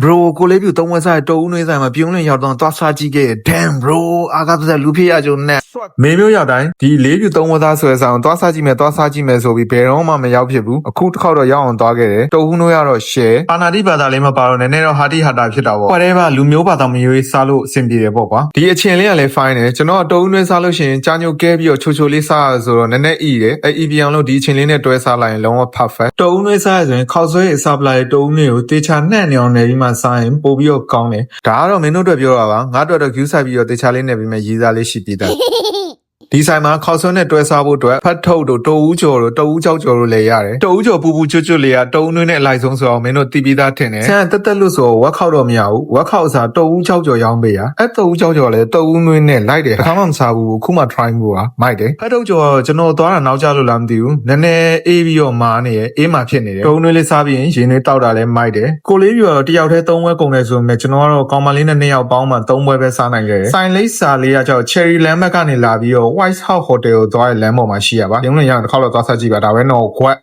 bro ကိုလေးပြူသုံးဝက်ဆိုင်တုံးနှွေးဆိုင်မှာပြုံးလင်ရောက်တော့သွားစားကြည့်ခဲ့ damn bro အာကသက်လူဖြစ်ရကြုံနဲ့မင်းမျိုးရောက်တိုင်းဒီလေးပြူသုံးဝက်သားဆွဲဆောင်သွားစားကြည့်မယ်သွားစားကြည့်မယ်ဆိုပြီးဘယ်တော့မှမရောက်ဖြစ်ဘူးအခုတစ်ခေါက်တော့ရောက်အောင်သွားခဲ့တယ်တုံးနှွေးရတော့ share အာနာတိဘာသာလေးမပါတော့နည်းနည်းတော့ဟာတိဟာတာဖြစ်တာပေါ့ whatever လူမျိုးဘာသာမျိုးရေးစားလို့အဆင်ပြေတယ်ပေါ့ကွာဒီအချင်းလေးကလည်း fine တယ်ကျွန်တော်တုံးနှွေးစားလို့ရှိရင်ကြားညိုကဲပြီးတော့ချိုချိုလေးစားရဆိုတော့နည်းနည်းအီတယ်အဲ EP အောင်လို့ဒီအချင်းလေးနဲ့တွဲစားလိုက်ရင်လုံးဝ perfect တုံးနှွေးစားရဆိုရင်ခောက်ဆွဲအစားပလာရဲ့တုံးနှွေးကိုတေချာနှံ့နေအောင်နေပြီးမှစားရင်ပို့ပြီးတော့ကောင်းတယ်ဒါကတော့မင်းတို့အတွက်ပြောတာပါငါတို့အတွက် view ဆိုင်ပြီးတော့တေချာလေးနဲ့ပြီးမှရေးစားလေးရှိပြီးသား ဒီဆိုင်မှာခေါက်ဆွန်းနဲ့တွဲစားဖို့အတွက်ဖတ်ထုတ်တို့တိုဦးကျော်တို့တိုဦးကြောက်ကျော်တို့လည်းရတယ်တိုဦးကျော်ပူပူကျွတ်ကျွတ်လေးကတုံးနှွေးနဲ့အလိုက်ဆုံးဆိုအောင်မင်းတို့တီးပြီးသားထင်တယ်ဆန်တက်တက်လို့ဆိုတော့ဝက်ခောက်တော့မရဘူးဝက်ခောက်စားတိုဦးကြောက်ကျော်ရောင်းပေးရအဲ့တိုဦးကြောက်ကျော်လည်းတိုဦးနှွေးနဲ့လိုက်တယ်အခါမှမစားဘူးခုမှ try မှုပါမိုက်တယ်ဖတ်ထုတ်ကျော်ကတော့ကျွန်တော်သွားတာနောက်ကျလို့လားမသိဘူးနည်းနည်းအေးပြီးတော့မာနေရဲ့အေးမှဖြစ်နေတယ်တုံးနှွေးလေးစားပြီးရင်ရင်နှွေးတောက်တာလည်းမိုက်တယ်ကိုလေးပြတော့တယောက်တည်းသုံးဝဲကုန်တယ်ဆိုပေမဲ့ကျွန်တော်ကတော့ကောင်မလေးနဲ့နှစ်ယောက်ပေါင်းမှသုံးဝဲပဲစားနိုင်ခဲ့တယ်ဆိုင်လေးစာလေးကကြောက် cherry lamb ကနေလာပြီးတော့ white house hotel ကိုသွားတဲ့လမ်းပေါ်မှာရှိရပါရုံးလင်ရအောင်တစ်ခေါက်တော့သွားဆက်ကြည့်ပါဒါပဲတော့ခွက်